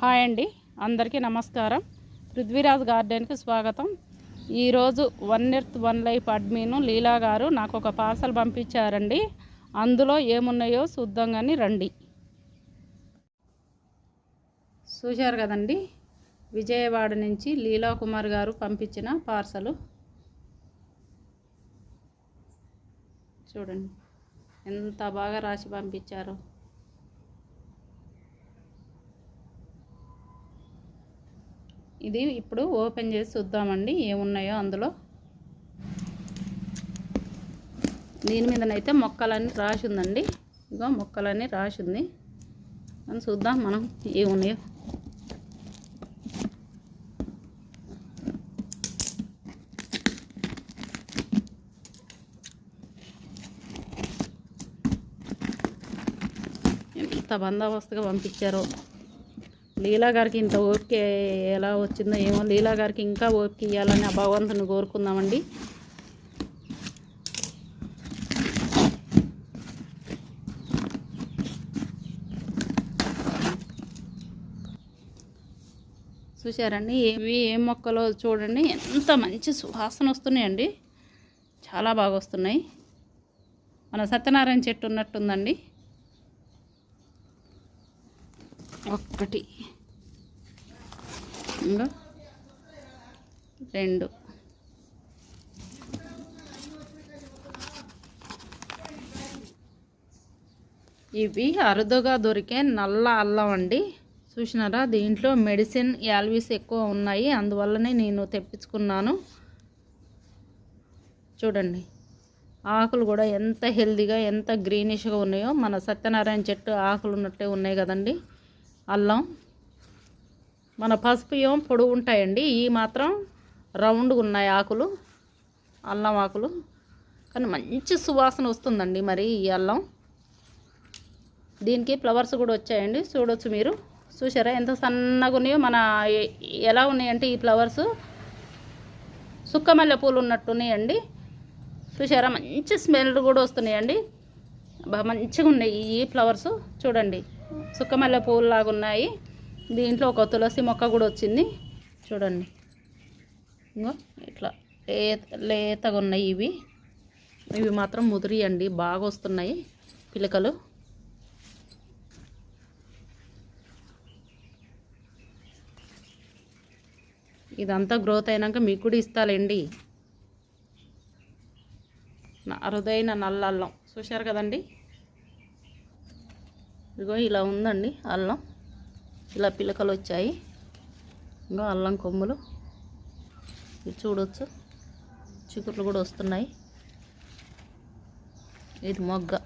Hi అండి. అందరికీ నమస్కారం. పృథ్వీరాజ్ గార్డెన్కి స్వాగతం. ఈరోజు one earth one life admin Leela garu నాకు ఒక పార్సల్ పంపించారండి. అందులో ఏమున్నాయో చూద్దాం కానీ రండి. చూశారు కదండి విజయవాడ నుంచి లీలా కుమార్ గారు పంపించిన పార్సలు. చూడండి ఎంత బాగా రాసి పంపించారు. ఇది ఇప్పుడు ఓపెన్ చేసి చూద్దామండి ఏమున్నాయో అందులో. దీని మీదనైతే మొక్కలన్నీ రాసి ఉందండి ఇగో మొక్కలన్నీ రాసి ఉంది అని చూద్దాం మనం ఏమున్నాయో. ఎంత బందోబస్తుగా పంపించారో. లీలా గారికి ఇంత ఓపిక ఎలా వచ్చిందో ఏమో లీలా గారికి ఇంకా ఓపిక ఇవ్వాలని ఆ భగవంతుని కోరుకుందామండి. చూశారండి ఇవి ఏం మొక్కలో చూడండి ఎంత మంచి సువాసన వస్తున్నాయండి. చాలా బాగా వస్తున్నాయి. మన సత్యనారాయణ చెట్టు ఉన్నట్టుందండి. ఒకటి ఇంకా రెండు. ఇవి అరుదుగా దొరికే నల్ల అల్లం అండి. చూసినారా? దీంట్లో మెడిసిన్ యాల్వీస్ ఎక్కువ ఉన్నాయి. అందువల్లనే నేను తెప్పించుకున్నాను. చూడండి. ఆకులు కూడా ఎంత హెల్దీగా ఎంత గ్రీనిష్గా ఉన్నాయో. మన సత్యనారాయణ చెట్టు ఆకులు ఉన్నట్టే ఉన్నాయి కదండి. అల్లం మన పసుపు ఏమో పొడుగు ఉంటాయండి. ఈ మాత్రం రౌండ్గా ఉన్నాయి ఆకులు అల్లం ఆకులు. కానీ మంచి సువాసన వస్తుందండి మరి ఈ అల్లం. దీనికి ఫ్లవర్స్ కూడా వచ్చాయండి. చూడొచ్చు మీరు. చూసారా ఎంత సన్నగా ఉన్నాయో మన ఎలా ఉన్నాయంటే ఈ ఫ్లవర్స్. సుక్కమల్లె పూలు ఉన్నట్టున్నాయండి చూసారా మంచి స్మెల్ కూడా వస్తున్నాయండి. బాగా మంచిగా ఉన్నాయి ఈ ఫ్లవర్స్. చూడండి. సుక్కమల్లె పూలు లాగా ఉన్నాయి. దీంట్లో ఒక తులసి మొక్క కూడా వచ్చింది. చూడండి. ఇంకో ఇట్లా లేత లేతగా ఉన్నాయి ఇవి. ఇవి మాత్రం ముదిరియండి. బాగా వస్తున్నాయి పిలకలు. ఇదంతా గ్రోత్ అయినాక మీకు కూడా ఇస్తాలేండి. అరుదైన నల్ల అల్లం చూశారు కదండి? ఇదిగో ఇలా ఉందండి అల్లం. ఇలా పిలకలు వచ్చాయి. ఇంకో అల్లం కొమ్ములు. ఇది చూడొచ్చు. చిగుర్లు కూడా వస్తున్నాయి. ఇది మొగ్గ.